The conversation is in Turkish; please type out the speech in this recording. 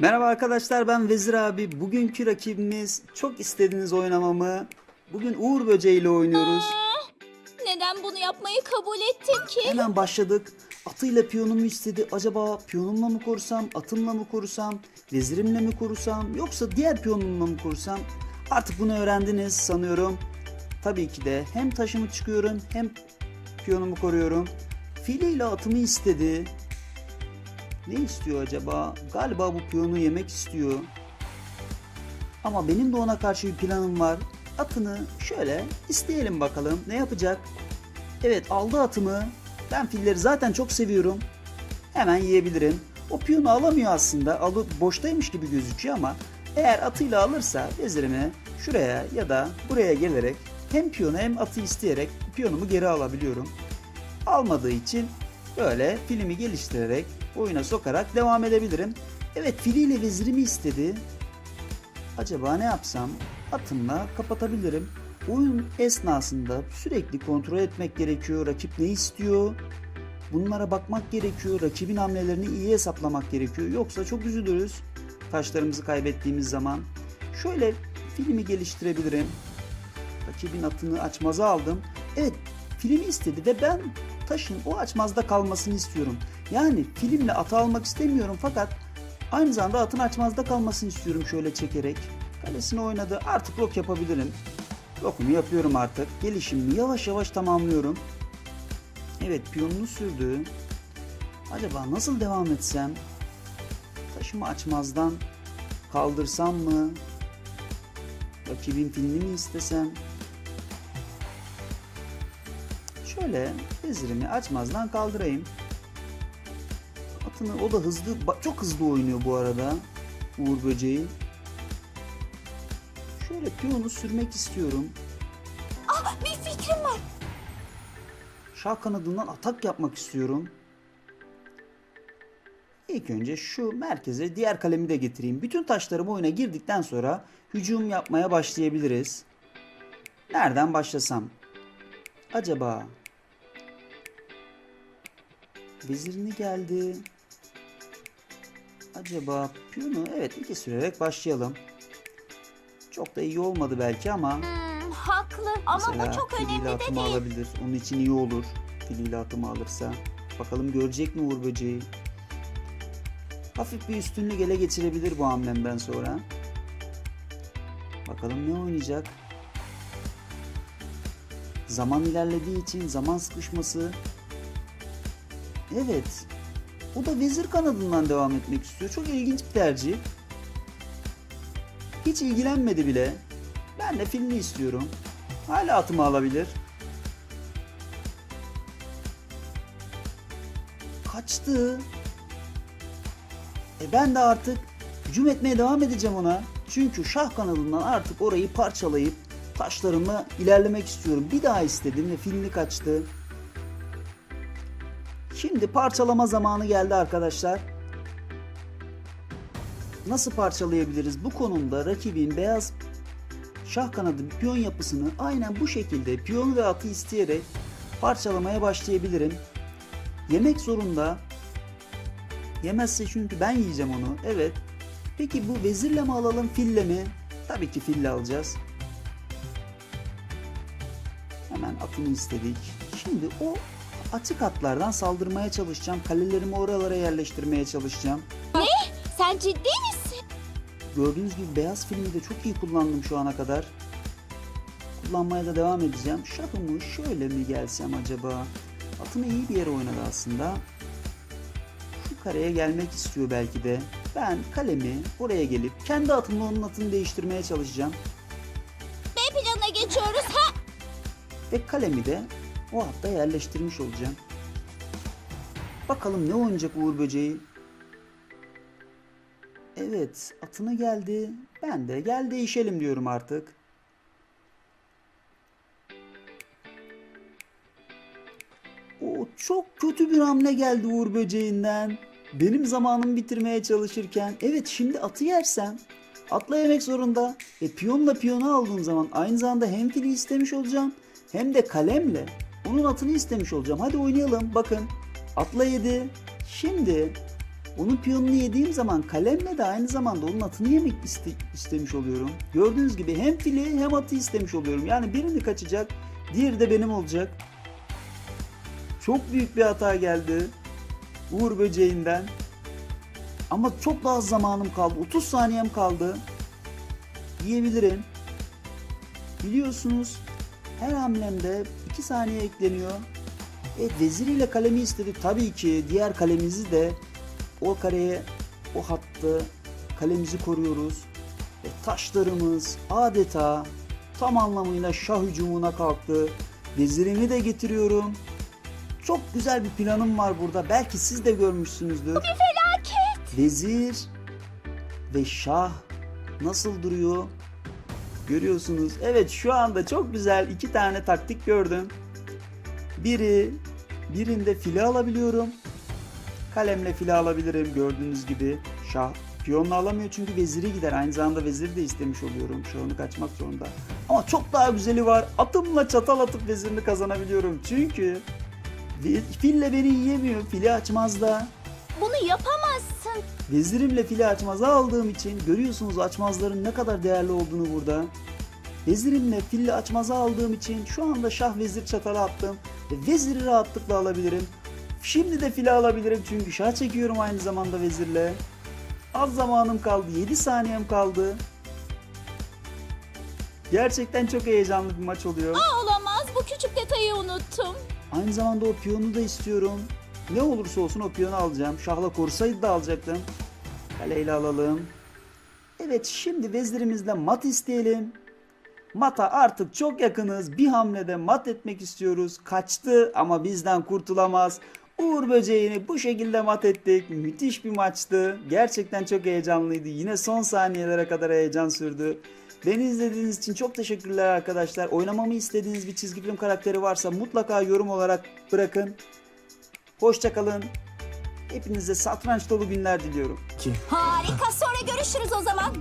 Merhaba arkadaşlar ben Vezir abi. Bugünkü rakibimiz çok istediğiniz oynamamı. Bugün Uğur Böceği ile oynuyoruz. Neden bunu yapmayı kabul ettin ki? Hemen başladık. Atıyla piyonumu istedi. Acaba piyonumla mı korusam, atımla mı korusam, vezirimle mi korusam yoksa diğer piyonumla mı korusam? Artık bunu öğrendiniz sanıyorum. Tabii ki de hem taşımı çıkıyorum hem piyonumu koruyorum. Filiyle atımı istedi. Ne istiyor acaba? Galiba bu piyonu yemek istiyor. Ama benim de ona karşı bir planım var. Atını şöyle isteyelim bakalım. Ne yapacak? Evet aldı atımı. Ben filleri zaten çok seviyorum. Hemen yiyebilirim. O piyonu alamıyor aslında. Alıp boştaymış gibi gözüküyor ama eğer atıyla alırsa vezirimi şuraya ya da buraya gelerek hem piyonu hem atı isteyerek piyonumu geri alabiliyorum. Almadığı için böyle filmi geliştirerek oyuna sokarak devam edebilirim. Evet filiyle vezirimi istedi. Acaba ne yapsam? Atımla kapatabilirim. Oyun esnasında sürekli kontrol etmek gerekiyor. Rakip ne istiyor? Bunlara bakmak gerekiyor. Rakibin hamlelerini iyi hesaplamak gerekiyor. Yoksa çok üzülürüz taşlarımızı kaybettiğimiz zaman. Şöyle filmi geliştirebilirim. Rakibin atını açmaza aldım. Evet filmi istedi ve ben taşın o açmazda kalmasını istiyorum. Yani filmle atı almak istemiyorum fakat aynı zamanda atın açmazda kalmasını istiyorum şöyle çekerek. Kalesine oynadı. Artık rok yapabilirim. Rokumu yapıyorum artık. Gelişimimi yavaş yavaş tamamlıyorum. Evet piyonunu sürdü. Acaba nasıl devam etsem? Taşımı açmazdan kaldırsam mı? Rakibin filmini mi istesem? Şöyle vezirimi açmazdan kaldırayım. Atını o da hızlı, çok hızlı oynuyor bu arada. Uğur böceği. Şöyle piyonu sürmek istiyorum. Ah bir fikrim var. Şah kanadından atak yapmak istiyorum. İlk önce şu merkeze diğer kalemi de getireyim. Bütün taşlarım oyuna girdikten sonra hücum yapmaya başlayabiliriz. Nereden başlasam? Acaba vezirini geldi. Acaba piyonu evet iki sürerek başlayalım. Çok da iyi olmadı belki ama Hmm, haklı ama bu çok önemli de değil. alabilir. Onun için iyi olur. Filiyle atımı alırsa. Bakalım görecek mi Uğur Böceği? Hafif bir üstünlük ele geçirebilir bu hamlemden sonra. Bakalım ne oynayacak? Zaman ilerlediği için zaman sıkışması. Evet. O da vezir kanadından devam etmek istiyor. Çok ilginç bir tercih. Hiç ilgilenmedi bile. Ben de filmi istiyorum. Hala atımı alabilir. Kaçtı. E ben de artık hücum etmeye devam edeceğim ona. Çünkü şah kanalından artık orayı parçalayıp taşlarımla ilerlemek istiyorum. Bir daha istedim ve filmi kaçtı. Şimdi parçalama zamanı geldi arkadaşlar. Nasıl parçalayabiliriz? Bu konumda rakibin beyaz şah kanadı piyon yapısını aynen bu şekilde piyon ve atı isteyerek parçalamaya başlayabilirim. Yemek zorunda. Yemezse çünkü ben yiyeceğim onu. Evet. Peki bu vezirle mi alalım fille mi? Tabii ki fille alacağız. Hemen atını istedik. Şimdi o açık hatlardan saldırmaya çalışacağım. Kalelerimi oralara yerleştirmeye çalışacağım. Sen ciddi misin? Gördüğünüz gibi beyaz filmi de çok iyi kullandım şu ana kadar. Kullanmaya da devam edeceğim. Şahımı şöyle mi gelsem acaba? Atını iyi bir yere oynadı aslında. Şu kareye gelmek istiyor belki de. Ben kalemi oraya gelip kendi atımla onun atını değiştirmeye çalışacağım. B plana geçiyoruz. Ha? Ve kalemi de o hatta yerleştirmiş olacağım. Bakalım ne oynayacak Uğur Böceği? Evet, atına geldi. Ben de gel değişelim diyorum artık. O çok kötü bir hamle geldi Uğur Böceği'nden. Benim zamanımı bitirmeye çalışırken. Evet şimdi atı yersem atla yemek zorunda. E piyonla piyonu aldığım zaman aynı zamanda hem fili istemiş olacağım hem de kalemle onun atını istemiş olacağım. Hadi oynayalım bakın. Atla yedi. Şimdi onun piyonunu yediğim zaman kalemle de aynı zamanda onun atını yemek iste- istemiş oluyorum. Gördüğünüz gibi hem fili hem atı istemiş oluyorum. Yani birini kaçacak, diğeri de benim olacak. Çok büyük bir hata geldi. Uğur böceğinden. Ama çok daha az zamanım kaldı. 30 saniyem kaldı. Diyebilirim. Biliyorsunuz her hamlemde 2 saniye ekleniyor. Evet veziriyle kalemi istedik. Tabii ki diğer kalemizi de o kareye, o hattı kalemizi koruyoruz. Ve taşlarımız adeta tam anlamıyla şah hücumuna kalktı. Vezirimi de getiriyorum. Çok güzel bir planım var burada. Belki siz de görmüşsünüzdür. Felaket. Vezir ve şah nasıl duruyor? Görüyorsunuz. Evet şu anda çok güzel iki tane taktik gördüm. Biri birinde file alabiliyorum. Kalemle file alabilirim gördüğünüz gibi. Şah piyonla alamıyor çünkü veziri gider. Aynı zamanda veziri de istemiş oluyorum. Şahını kaçmak zorunda. Ama çok daha güzeli var. Atımla çatal atıp vezirini kazanabiliyorum. Çünkü fille beni yiyemiyor. Fili açmaz da. Bunu yapamazsın. Vezirimle fili açmaza aldığım için görüyorsunuz açmazların ne kadar değerli olduğunu burada. Vezirimle fili açmaza aldığım için şu anda şah vezir çatalı attım ve veziri rahatlıkla alabilirim. Şimdi de fili alabilirim çünkü şah çekiyorum aynı zamanda vezirle. Az zamanım kaldı 7 saniyem kaldı. Gerçekten çok heyecanlı bir maç oluyor. Aa, olamaz. Bu küçük detayı unuttum. Aynı zamanda o piyonu da istiyorum. Ne olursa olsun o piyonu alacağım. Şahla korsaydı da alacaktım. Kaleyle alalım. Evet şimdi vezirimizle mat isteyelim. Mata artık çok yakınız. Bir hamlede mat etmek istiyoruz. Kaçtı ama bizden kurtulamaz. Uğur böceğini bu şekilde mat ettik. Müthiş bir maçtı. Gerçekten çok heyecanlıydı. Yine son saniyelere kadar heyecan sürdü. Beni izlediğiniz için çok teşekkürler arkadaşlar. Oynamamı istediğiniz bir çizgi film karakteri varsa mutlaka yorum olarak bırakın. Hoşçakalın. Hepinize satranç dolu günler diliyorum. Harika. Sonra görüşürüz o zaman.